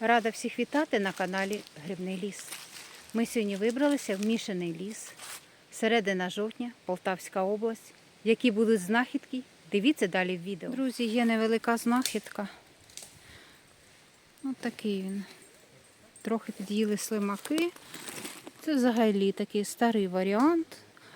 Рада всіх вітати на каналі Грибний ліс. Ми сьогодні вибралися в мішаний ліс, середина жовтня, Полтавська область. Які будуть знахідки, дивіться далі в відео. Друзі, є невелика знахідка. Ось такий він. Трохи під'їли слимаки. Це взагалі такий старий варіант,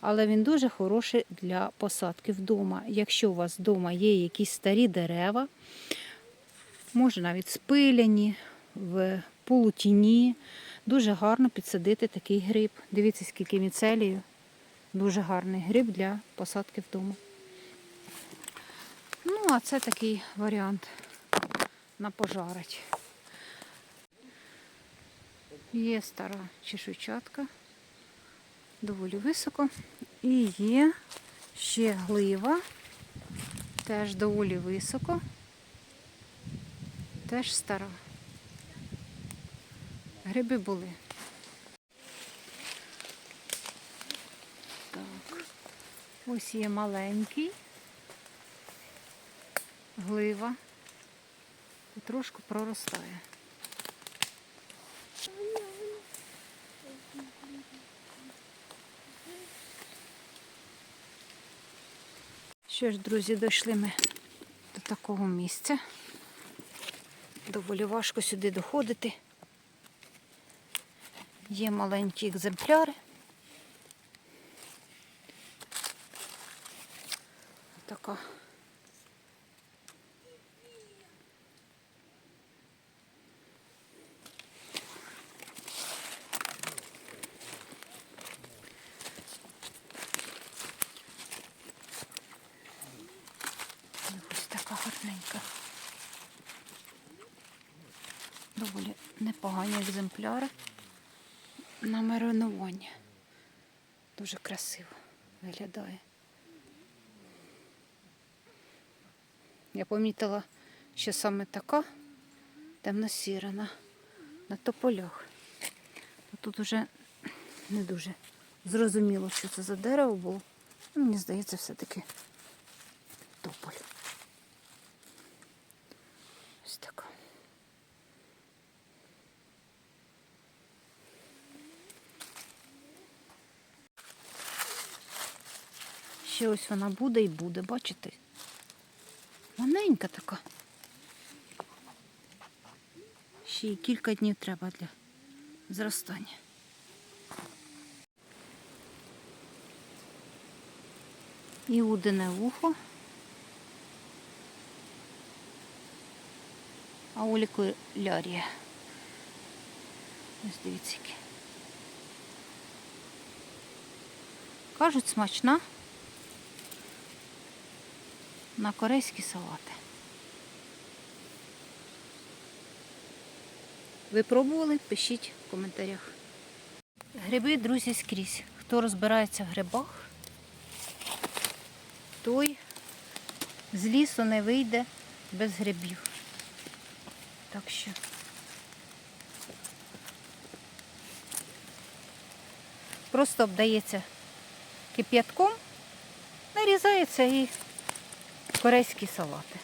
але він дуже хороший для посадки вдома. Якщо у вас вдома є якісь старі дерева, може навіть спиляні, в полутіні. Дуже гарно підсадити такий гриб. Дивіться, скільки міцелію. Дуже гарний гриб для посадки вдома. Ну, а це такий варіант на пожарить. Є стара чешуйчатка, доволі високо. І є ще глива, теж доволі високо, теж стара. Гриби були. Так. Ось є маленький. Глива. Потрошку проростає. Що ж, друзі, дійшли ми до такого місця. Доволі важко сюди доходити. Є маленькі екземпляри. Така. Ось така гарненька. Доволі непогані екземпляри на маринування. Дуже красиво виглядає. Я помітила, що саме така темно-сіра на, на тополях. Тут уже не дуже зрозуміло, що це за дерево було. Ну, Мені здається, все-таки тополь. Ось така. Ще ось вона буде і буде, бачите? Маленька така. Ще й кілька днів треба для зростання. І удине вухо. А олікулярія. Ось дивіться. Кажуть, смачна на корейські салати. Ви пробували? Пишіть в коментарях. Гриби, друзі, скрізь. Хто розбирається в грибах, той з лісу не вийде без грибів. Так що. Просто обдається кип'ятком, нарізається і корейські салати.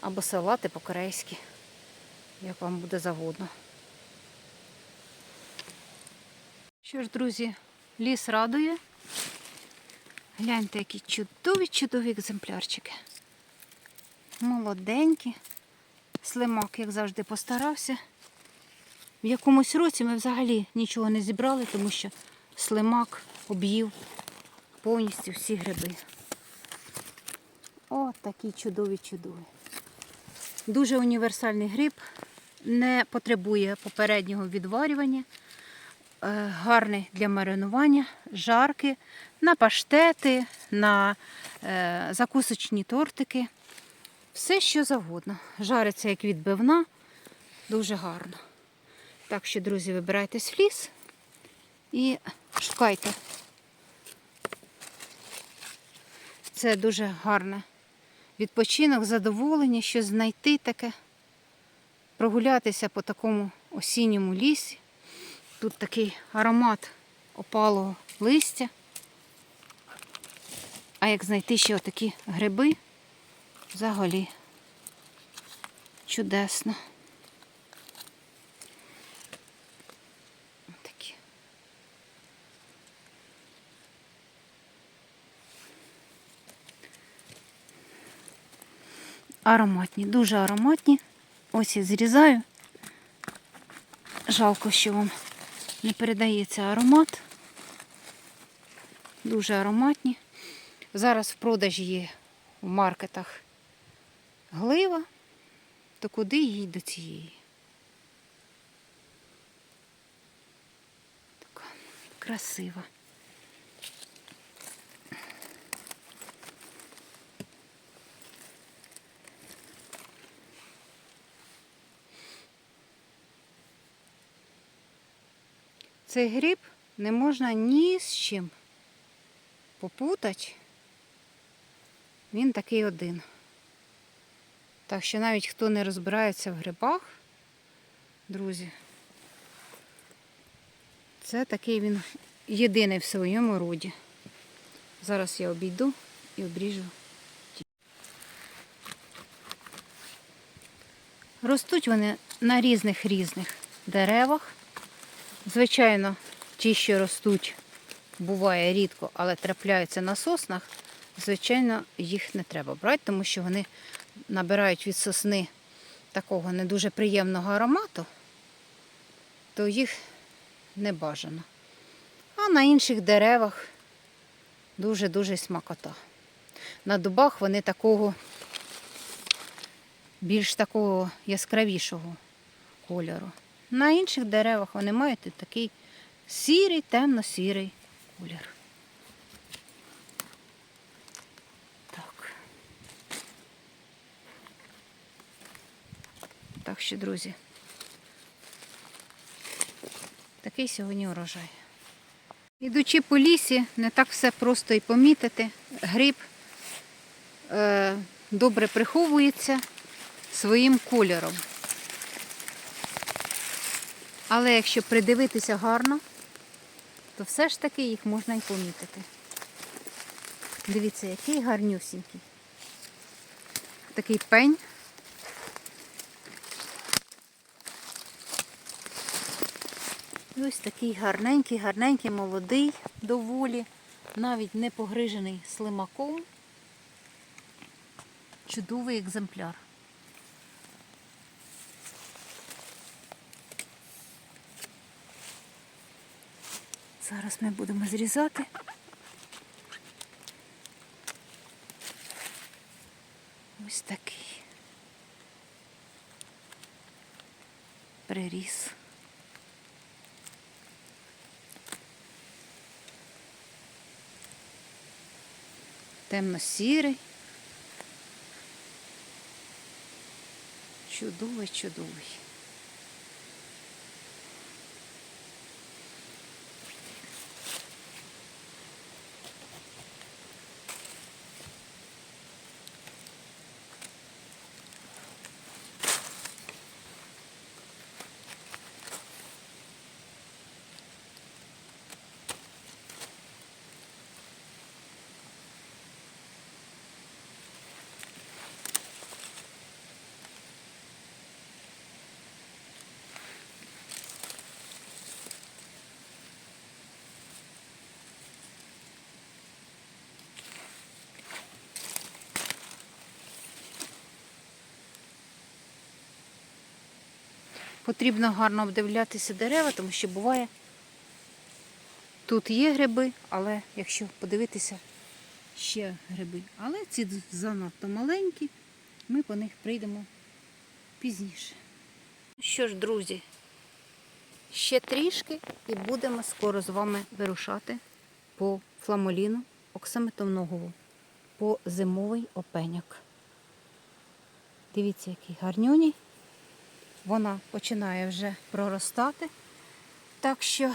Або салати по-корейськи, як вам буде завгодно. Що ж, друзі, ліс радує. Гляньте, які чудові-чудові екземплярчики. Молоденькі. Слимак, як завжди, постарався. В якомусь році ми взагалі нічого не зібрали, тому що слимак об'їв повністю всі гриби. О, такі чудові-чудові. Дуже універсальний гриб, не потребує попереднього відварювання, е, гарний для маринування, жарки, на паштети, на е, закусочні тортики. Все, що завгодно. Жариться як відбивна, дуже гарно. Так що, друзі, вибирайтесь в ліс і шукайте. Це дуже гарне відпочинок, задоволення, що знайти таке, прогулятися по такому осінньому лісі. Тут такий аромат опалого листя. А як знайти ще отакі гриби, взагалі чудесно. Ароматні, дуже ароматні. Ось я зрізаю. Жалко, що вам не передається аромат. Дуже ароматні. Зараз в продажі є в маркетах глива, то куди їй до цієї? Така красива. Цей гриб не можна ні з чим попутати. Він такий один. Так що навіть хто не розбирається в грибах, друзі, це такий він єдиний в своєму роді. Зараз я обійду і обріжу. Ростуть вони на різних різних деревах. Звичайно, ті, що ростуть, буває рідко, але трапляються на соснах, звичайно, їх не треба брати, тому що вони набирають від сосни такого не дуже приємного аромату, то їх не бажано. А на інших деревах дуже-дуже смакота. На дубах вони такого більш такого яскравішого кольору. На інших деревах вони мають такий сірий, темно-сірий колір. Так. Так що, друзі, такий сьогодні урожай. Ідучи по лісі, не так все просто і помітити. Гриб е, добре приховується своїм кольором. Але якщо придивитися гарно, то все ж таки їх можна і помітити. Дивіться, який гарнюсінький. Такий пень. І ось такий гарненький, гарненький, молодий, доволі, навіть не погрижений слимаком. Чудовий екземпляр. Зараз ми будемо зрізати. Ось такий приріс. Темно-сірий. Чудовий, чудовий. Потрібно гарно обдивлятися дерева, тому що буває, тут є гриби, але якщо подивитися, ще гриби. Але ці занадто маленькі, ми по них прийдемо пізніше. Що ж, друзі, ще трішки і будемо скоро з вами вирушати по фламоліну оксаметоногову, по зимовий опеняк. Дивіться, який гарнюній вона починає вже проростати. Так що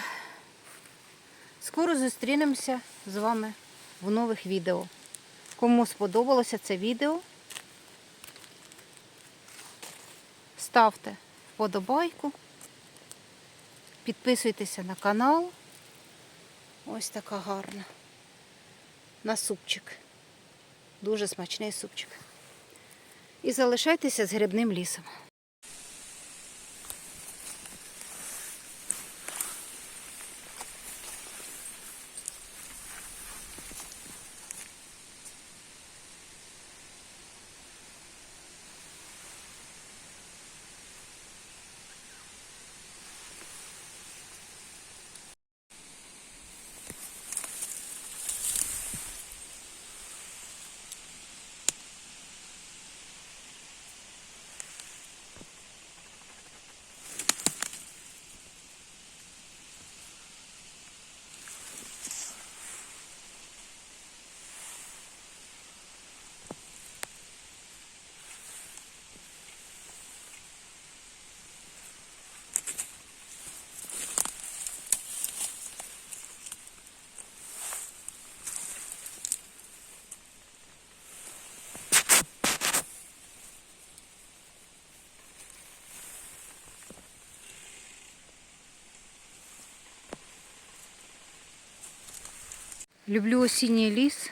скоро зустрінемося з вами в нових відео. Кому сподобалося це відео, ставте вподобайку, підписуйтеся на канал. Ось така гарна. На супчик. Дуже смачний супчик. І залишайтеся з грибним лісом. Люблю осінній ліс,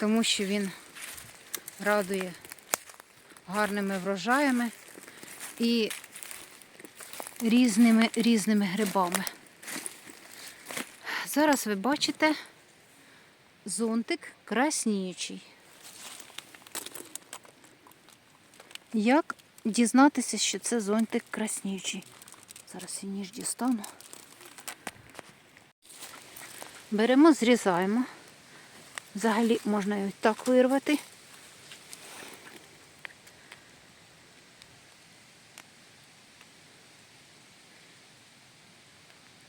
тому що він радує гарними врожаями і різними різними грибами. Зараз ви бачите зонтик красніючий. Як дізнатися, що це зонтик красніючий? Зараз я ніж дістану. Беремо, зрізаємо. Взагалі можна і так вирвати.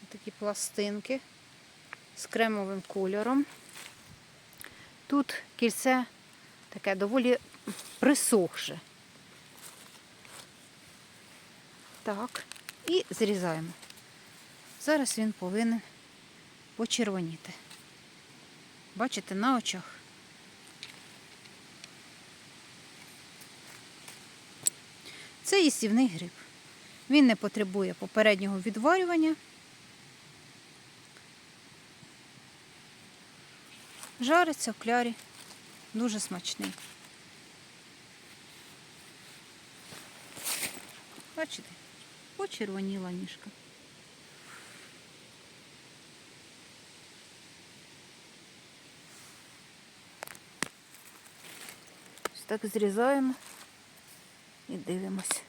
Такі пластинки з кремовим кольором. Тут кільце таке доволі присохше. Так, і зрізаємо. Зараз він повинен почервоніти. Бачите, на очах. Це їстівний гриб. Він не потребує попереднього відварювання. Жариться в клярі. Дуже смачний. Бачите, почервоніла ніжка. Так зрізаємо і дивимось.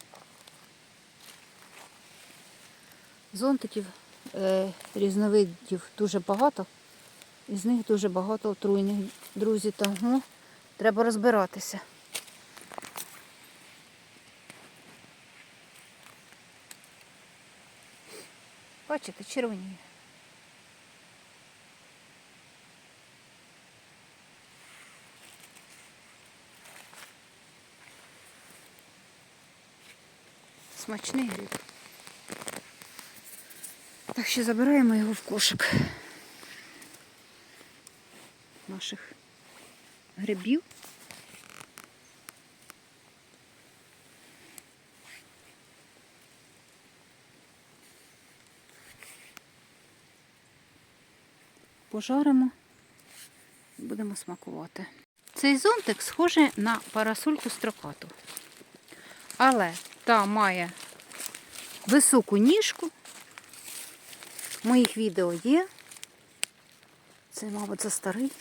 Зонтиків е, різновидів дуже багато. Із них дуже багато отруйних, друзі, тому треба розбиратися. Бачите, червоніє. Смачний гриб. Так що забираємо його в кошик наших грибів. Пожаримо і будемо смакувати. Цей зонтик схожий на парасольку строкату. Але та має високу ніжку. Моїх відео є. Це, мабуть, це старий.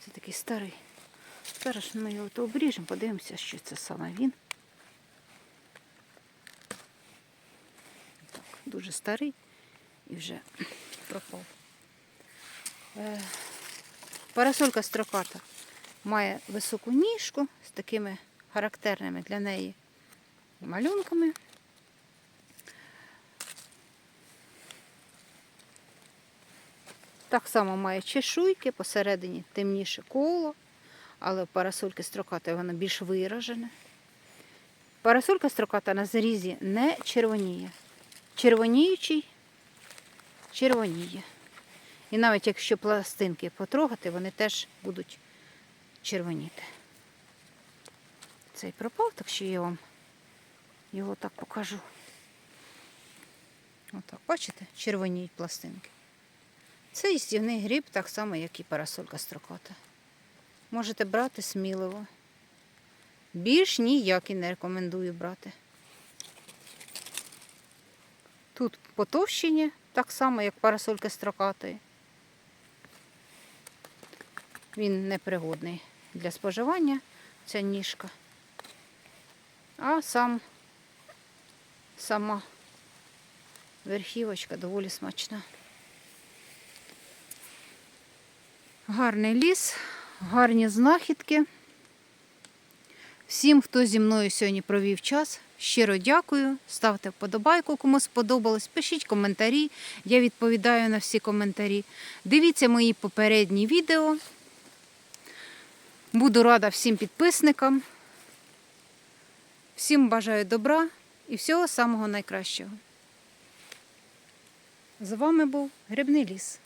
Це такий старий. Зараз ми його то обріжемо, подивимося, що це саме він. Так, дуже старий і вже пропав. Е, Парасолька строката має високу ніжку з такими характерними для неї малюнками. Так само має чешуйки, посередині темніше коло, але парасольки строкатої воно більш виражене. Парасолька строката на зрізі не червоніє. Червоніючий червоніє. І навіть якщо пластинки потрогати, вони теж будуть червоніти. Цей пропав, так що я вам його так покажу. Отак, бачите, червоніють пластинки. Це їстівний гриб, так само, як і парасолька строката. Можете брати сміливо. Більш ніякий не рекомендую брати. Тут потовщення, так само, як парасолька строкатої. Він непригодний для споживання, ця ніжка. А сам, сама верхівочка доволі смачна. Гарний ліс, гарні знахідки. Всім, хто зі мною сьогодні провів час, щиро дякую. Ставте вподобайку, кому сподобалось. Пишіть коментарі. Я відповідаю на всі коментарі. Дивіться мої попередні відео. Буду рада всім підписникам. Всім бажаю добра і всього самого найкращого. З вами був Грибний ліс.